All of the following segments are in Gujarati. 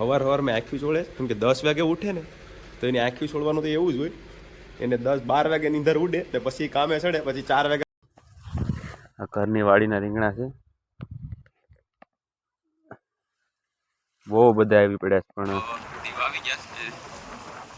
હવાર સવારમાં આંખ્યું છોડે કેમ કે દસ વાગે ઉઠે ને તો એની આંખ્યું છોડવાનું તો એવું જ હોય. એને દસ બાર વાગે નીંદર ઉડે ને પછી કામે ચડે પછી ચાર વાગે આ ઘરની વાડીના રીંગણા છે. બહુ બધા આવી પડ્યા છે પણ દીવા આવી ગયા છે.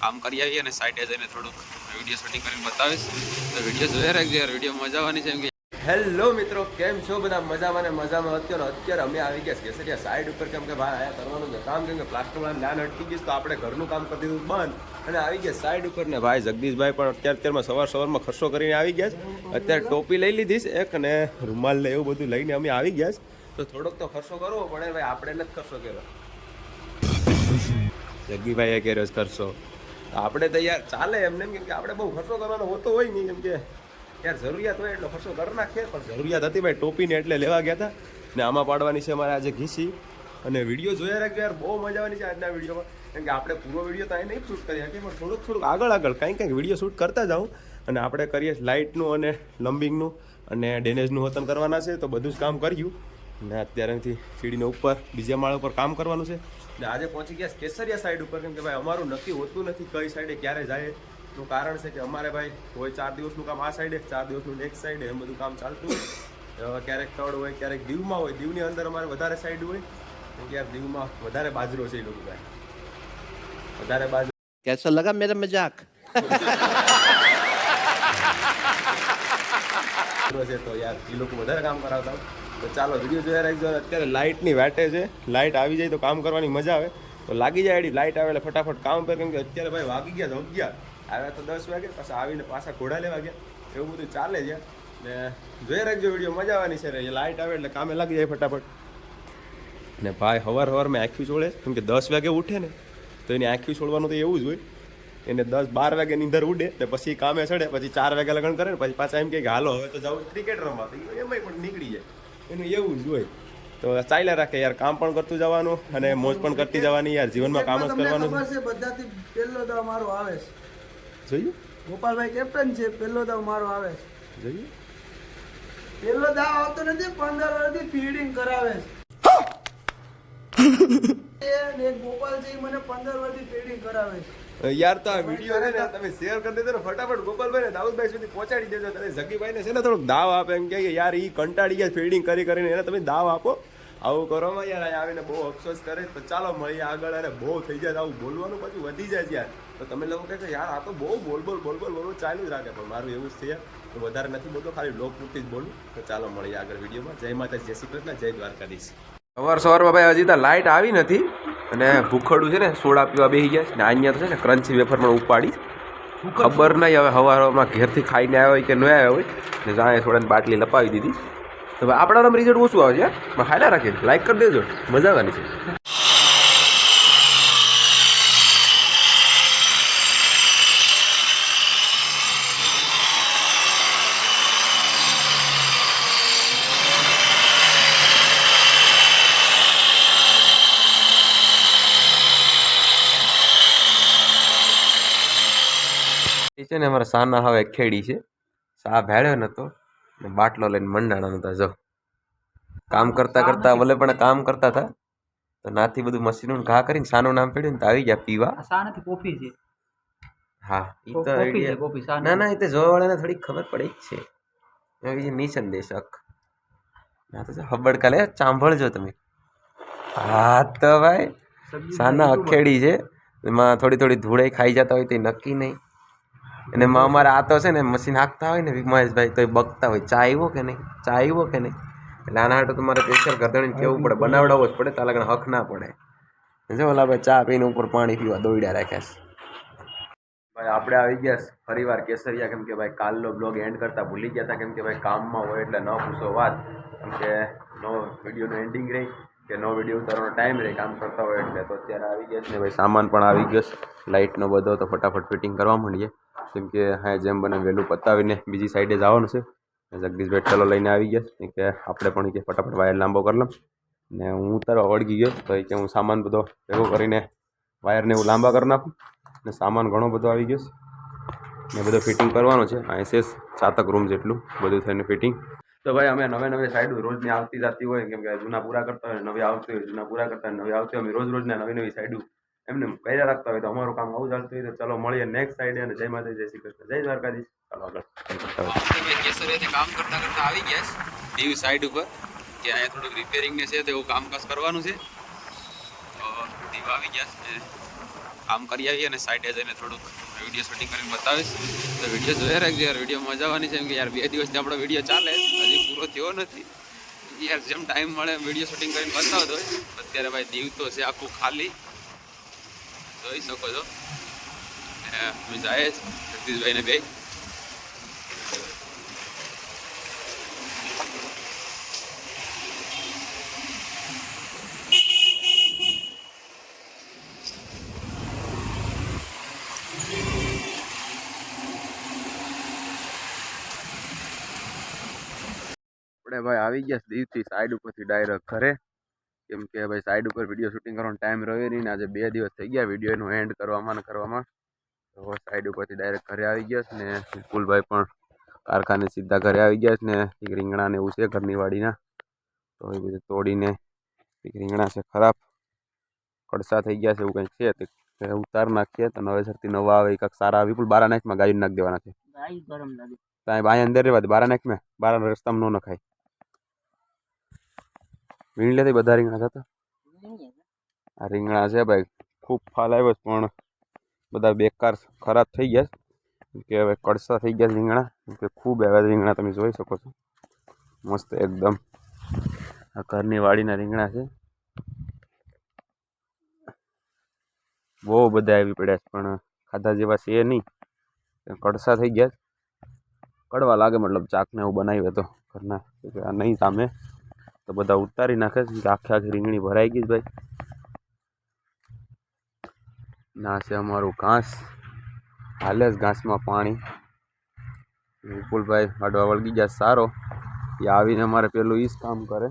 કામ કરી આવીએ અને સાઈડે જઈને થોડુંક વીડિયો શૂટિંગ કરીને બતાવીશ. તો વીડિયો જોયા રાખજો યાર વીડિયો મજા આવવાની છે હેલો મિત્રો, કેમ છો બધા? મજામાં ને મજામાં? અત્યારે અત્યારે અમે આવી ગયા કેસરિયા સાઈડ ઉપર કેમ કે ભાઈ આયા કરવાનું છે કામ. કેમ કે પ્લાસ્ટરવાળા નાન અટકી ગયું તો આપણે ઘરનું કામ કરી દીધું બંધ. અને આવી ગયા સાઈડ ઉપર ને ભાઈ જગદીશભાઈ પણ અત્યારે અત્યારમાં સવાર સવારમાં ખર્ચો કરીને આવી ગયા અત્યારે ટોપી લઈ લીધી છે એક અને રૂમાલ ને એવું બધું લઈને અમે આવી ગયા તો થોડોક તો ખર્ચો કરવો પડે ભાઈ, આપણે નથી ખર્ચો કર્યો. જગદીભાઈ કર્યો ખર્ચો. આપણે તૈયાર ચાલે એમને કેમ કે આપણે બહુ ખર્ચો કરવાનો હોતો હોય નહીં કેમ કે યાર, જરૂરિયાત હોય એટલો ખર્ચો કરી નાખીએ, પણ જરૂરિયાત હતી ભાઈ, ટોપીને એટલે લેવા ગયા હતા. ને આમાં પાડવાની છે અમારે આજે ઘીસી. અને વીડિયો જોયા રાખજો યાર, બહુ મજા આવવાની છે આજના વિડીયોમાં. કેમ કે આપણે પૂરો વીડિયો તો અહીં નહીં શૂટ કરી શકીએ, પણ થોડુંક થોડુંક આગળ આગળ કંઈક કંઈક વીડિયો શૂટ કરતા જાઉં. અને આપણે કરીએ લાઇટનું અને લંબિંગનું અને ડેનેજનું વતન કરવાના છે, તો બધું જ કામ કર્યું. ને અત્યારેથી સીડીને ઉપર, બીજા માળ ઉપર કામ કરવાનું છે. ને આજે પહોંચી ગયા કેસરિયા સાઈડ ઉપર. કેમ કે ભાઈ, અમારું નક્કી હોતું નથી કઈ સાઈડે ક્યારે જાય. નું કારણ છે કે અમારે ભાઈ કોઈ ચાર દિવસનું કામ આ સાઈડે ચાર દિવસનું નેક્સ્ટ સાઈડે એમ બધું કામ ચાલતું હોય. ક્યારેક તળ હોય ક્યારેક દીવમાં હોય. દીવની અંદર અમારે વધારે સાઈડ હોય. કેમ કે યાર દીવમાં વધારે બાજરો છે એ લોકો ભાઈ. વધારે બાજરો કેસો લગા મેરા મજાક. છે તો યાર એ લોકો વધારે કામ કરાવતા તો ચાલો વીડિયો જોયા રાખજો. અત્યારે લાઇટની વાટે છે. લાઇટ આવી જાય તો કામ કરવાની મજા આવે. તો લાગી જાય એડી લાઇટ આવે એટલે ફટાફટ કામ પર કેમ કે અત્યારે ભાઈ વાગી ગયા તો અગિયાર આવ્યા તો દસ વાગે પાછા આવીને પાછા ઘોડા લેવા ગયા. એવું બધું ચાલે છે. ને જોઈ રાખજો વીડિયો મજા આવવાની છે. લાઇટ આવે એટલે કામે લાગી જાય ફટાફટ. ને ભાઈ હવાર મેં આંખ્યું છોડે કેમ કે દસ વાગે ઉઠે ને તો એની આંખ્યું છોડવાનું તો એવું જ હોય. એને દસ બાર વાગે નીંદર ઉડે ને પછી કામે ચડે પછી ચાર વાગે લગ્ન કરે ને પછી પાછા એમ કે હાલો હવે તો જવું ક્રિકેટ રમવા. તો એમાંય પણ નીકળી જાય. એનું એવું જ હોય. તો ચાલ્યા રાખે યાર કામ પણ કરતું જવાનું અને મોજ પણ કરતી જવાની. યાર જીવનમાં કામ જ કરવાનું બધાથી પહેલો દાવ મારો આવે છે. છે ગોપાલભાઈ કેપ્ટન છે પહેલો દાવ મારો આવે છે. જોયું પહેલો દાવ આવતો નથી પંદર વર્ષથી ફિલ્ડિંગ કરાવે છે. એ એક ગોપાલ છે મને પંદર વર્ષથી ફિલ્ડિંગ કરાવે છે. યાર તો આ વીડિયો ને તમે શેર કરી દેજો ને ફટાફટ ગોપાલભાઈ ને દાઉદભાઈ સુધી પહોંચાડી દેજો. તમે જગીભાઈ ને છે ને થોડોક દાવ આપે એમ કે યાર ઈ કંટાળી ગયા ફિલ્ડિંગ કરી કરીને એને તમે દાવ આપો. આવું કરવામાં યાર અહીં આવીને બહુ અફસોસ કરે તો ચાલો મળીએ આગળ અને બહુ થઈ જાય આવું બોલવાનું પછી વધી જાય છે યાર. તો તમે લોકો કહે કે યાર આ તો બહુ બોલ બોલ બોલ બોલ બોલવું ચાલુ જ રાખે પણ મારું એવું જ છે તો વધારે નથી બોલતો ખાલી લોક પૂરતી જ બોલું. તો ચાલો મળીએ આગળ વિડીયોમાં. જય માતા જય શ્રી કૃષ્ણ જય દ્વારકાધીશ. સવાર સવારમાં ભાઈ હજી તો લાઇટ આવી નથી અને ભૂખડું છે ને સોડા પીવા બેસી ગયા છે ને અહીંયા તો છે ને ક્રન્ચી વેફર પણ ઉપાડી. ખબર નહીં હવે સવારમાં ઘેરથી ખાઈને આવ્યા હોય કે ન આવ્યા હોય ને જાય સોડાની બાટલી લપાવી દીધી. તો આપણા નામ રિઝલ્ટ ઓછું આવે છે પણ હાલા રાખીએ લાઈક કરી દેજો. મજા આવવાની છે. છે ને અમારા સાના હવે ખેડી છે. સા ભેળ્યો નતો. ને બાટલો લઈને મંડાણા નતા જો. કામ કરતા કરતા ભલે પણ કામ કરતા હતા તો નાથી બધું મશીનો ઘા કરીને સાનું નામ પડ્યું ને તો આવી ગયા પીવા. નથી કોફી છે. હા એ તો શા ના ના એ તો જોવાવાળાને થોડી ખબર પડે જ છે. બીજી નિસંદેશક ના તો હબડ કાલે સાંભળજો તમે. હા તો ભાઈ સાના અખેડી છે. એમાં થોડી થોડી ધૂળે ખાઈ જતા હોય તો નક્કી નહીં. અને એમાં અમારે આ તો છે ને મશીન હાંકતા હોય ને મહેશભાઈ તો એ બગતા હોય. ચા આવ્યો કે નહીં? ચા આવ્યો કે નહીં? એટલે આના હાટું તમારે પ્રેશર ગરદણીને કેવું પડે? બનાવડાવવો જ પડે તારા હક ના પડે. જો ઓલા ભાઈ ચા પીને ઉપર પાણી પીવા દોડ્યા રાખ્યા છે. ભાઈ, આપણે આવી ગયા ફરી ફરીવાર કેસરિયા, કેમ કે ભાઈ કાલનો બ્લોગ એન્ડ કરતા ભૂલી ગયા હતા, કેમ કે ભાઈ કામમાં હોય એટલે ન પૂછો વાત. કેમ કે નો વિડીયોનું એન્ડિંગ રહી કે નો વીડિયો ઉતારવાનો ટાઈમ રહે, કામ કરતા હોય એટલે તો અત્યારે આવી ગયા છે ને ભાઈ, સામાન પણ આવી ગયો છે લાઇટનો બધો, તો ફટાફટ ફિટિંગ કરવા માંડીએ. કેમ કે હા, જેમ બને વહેલું પતાવીને બીજી સાઈડે જવાનું છે. જગદીશભાઈ ચલો લઈને આવી ગયા છે. કે આપણે પણ કે ફટાફટ વાયર લાંબો કરી લઉં. ને હું ઉતારવા વળગી ગયો, તો કે હું સામાન બધો ભેગો કરીને વાયરને એવું લાંબા કરી નાખું. ને સામાન ઘણો બધો આવી ગયો છે. ને બધું ફિટિંગ કરવાનું છે. આ એસએસ સાતક રૂમ જેટલું બધું થઈને ફિટિંગ તો ભાઈ, અમે નવે નવે સાઈડ રોજની આવતી જતી હોય, કેમ કે જૂના પૂરા કરતા હોય, નવી આવતી હોય, જૂના પૂરા કરતા હોય, નવી આવતી હોય, અમે રોજ રોજના નવી નવી સાઈડ એમને કર્યા રાખતા હોય તો અમારું કામ આવું ચાલતું હોય તો ચલો મળીએ નેક્સ્ટ સાઈડે અને જય માતા જય શ્રી કૃષ્ણ. જય દ્વારકાધીશ. ચાલો આગળ. કામ કરતા કરતા આવી ગયા છે, દીવ સાઈડ ઉપર કે અહીંયા થોડુંક રિપેરિંગ ને છે તો એવું કામકાજ કરવાનું છે. તો દીવ આવી ગયા છે કામ કરી આવીએ અને સાઈડે જઈને થોડુંક વીડિયો શૂટિંગ કરીને બતાવીશ. તો વીડિયો જોયા રાખજો યાર વીડિયો મજા આવવાની છે, એમ કે યાર બે દિવસથી આપણો વીડિયો ચાલે, હજી પૂરો થયો નથી. યાર જેમ ટાઈમ મળે વીડિયો શૂટિંગ કરીને બતાવતો અત્યારે ભાઈ દીવ તો છે આખું ખાલી. જોઈ શકો છો છે જગદીશભાઈને બે આપણે ભાઈ આવી ગયા દીવથી સાઈડ ઉપરથી ડાયરેક્ટ ઘરે. કેમ કે ભાઈ સાઈડ ઉપર વીડિયો શૂટિંગ કરવાનો ટાઈમ રહ્યો નહીં ને આજે બે દિવસ થઈ ગયા વિડીયોનું એન્ડ કરવામાં ને કરવામાં. તો સાઈડ ઉપરથી ડાયરેક્ટ ઘરે આવી ગયા છે ને વિપુલભાઈ પણ કારખાને સીધા ઘરે આવી ગયા છે ને એક રીંગણા ને એવું છે ઘરની વાડીના. તો એ બધું તોડીને એક રીંગણા છે ખરાબ. કડસા થઈ ગયા છે એવું કંઈક છે તે ઉતાર નાખીએ તો નવેસરથી નવા આવે કાંક સારા સારા વિપુલ બારા નાખમાં ગાયું નાખી દેવાના છે. ત્યાં અંદર રહેવા દે બારા નાખ મેં. બારા રસ્તામાં ન નખાય. વીણ લેતી બધા રીંગણા થતા આ રીંગણા છે ભાઈ ખૂબ ફાલ આવ્યો પણ બધા બેકાર ખરાબ થઈ ગયા છે. કે હવે કડસા થઈ ગયા છે રીંગણા કે ખૂબ એવા રીંગણા તમે જોઈ શકો છો. મસ્ત એકદમ. આ ઘરની વાડીના રીંગણા છે. બહુ બધા આવી પડ્યા છે પણ ખાધા જેવા છે નહીં. કડસા થઈ ગયા કડવા લાગે મતલબ ચાકને એવું બનાવ્યું તો ઘરના. આ નહીં સામે. તો બધા ઉતારી નાખે છે. આખી આખી રીંગણી ભરાઈ ગઈ ભાઈ. ના છે અમારું ઘાસ. હાલે જ ઘાસમાં પાણી. વિપુલભાઈ હાડવા વળગી જાય સારો. એ આવીને અમારે પેલું ઈ જ કામ કરે.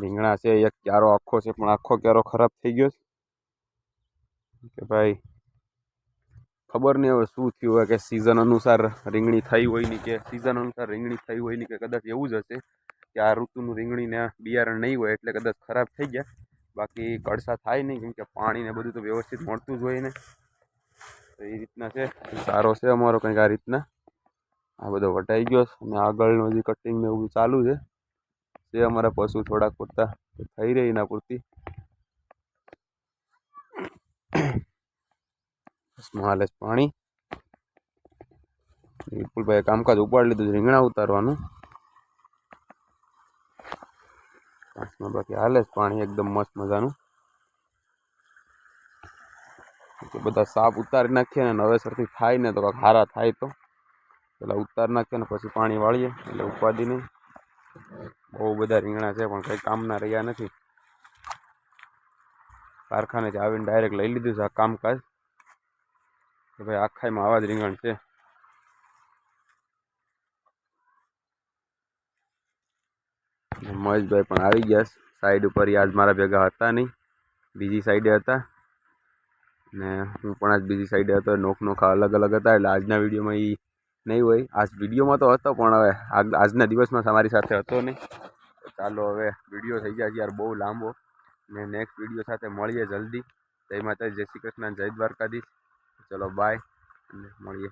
રીંગણા છે, એક ક્યારો આખો છે, પણ આખો ક્યારો ખરાબ થઈ ગયો છે. કે ભાઈ ખબર નહીં હવે શું થયું હોય કે સિઝન અનુસાર રીંગણી થઈ હોયની કે સિઝન અનુસાર રીંગણી થઈ હોયની કે કદાચ એવું જ હશે કે આ ઋતુનું રીંગણીને બિયારણ નહીં હોય એટલે કદાચ ખરાબ થઈ ગયા. બાકી કડસા થાય નહીં કેમ કે પાણી ને બધું તો વ્યવસ્થિત મળતું જ હોય ને. તો એ રીતના છે. સારો છે અમારો કંઈક આ રીતના. આ બધો વટાઈ ગયો છે અને આગળનું હજી કટિંગ ને એવું ચાલુ છે. જે અમારા પશુ થોડાક પૂરતા. થઈ રહી એના પૂરતી. બસમાં હાલે છે પાણી. વિપુલભાઈ કામકાજ ઉપાડી લીધું છે, રીંગણા ઉતારવાનું. પાંચમાં બાકી હાલે છે પાણી, એકદમ મસ્ત મજાનું. બધા સાપ ઉતારી નાખીએ ને નવેસરથી થાય ને તો કાંક હારા થાય તો. પેલા ઉતાર નાખીએ ને, પછી પાણી વાળીએ, એટલે ઉપાધિ નહીં. બહુ બધા રીંગણા છે, પણ કંઈ કામના રહ્યા નથી. કારખાનેથી આવીને ડાયરેક્ટ લઈ લીધું છે આ કામકાજ. કે ભાઈ આખાઈમાં આવા જ રીંગણ છે. મહેશભાઈ પણ આવી ગયા સાઈડ ઉપર આજ મારા ભેગા હતા નહીં. બીજી સાઈડે હતા. ને હું પણ આજ બીજી સાઈડે હતો. નોખ નોખા અલગ અલગ હતા. એટલે આજના વિડીયોમાં એ નહીં હોય. આજ વિડીયોમાં તો હતો, પણ હવે આજ- આજના દિવસમાં તમારી સાથે હતો નહીં. ચાલો હવે વીડિયો થઈ જાય છે યાર બહુ લાંબો. ને નેક્સ્ટ વીડિયો સાથે મળીએ જલ્દી. જય માતા જય શ્રી કૃષ્ણ, જય દ્વારકાધીશ. ચલો બાય મળીએ.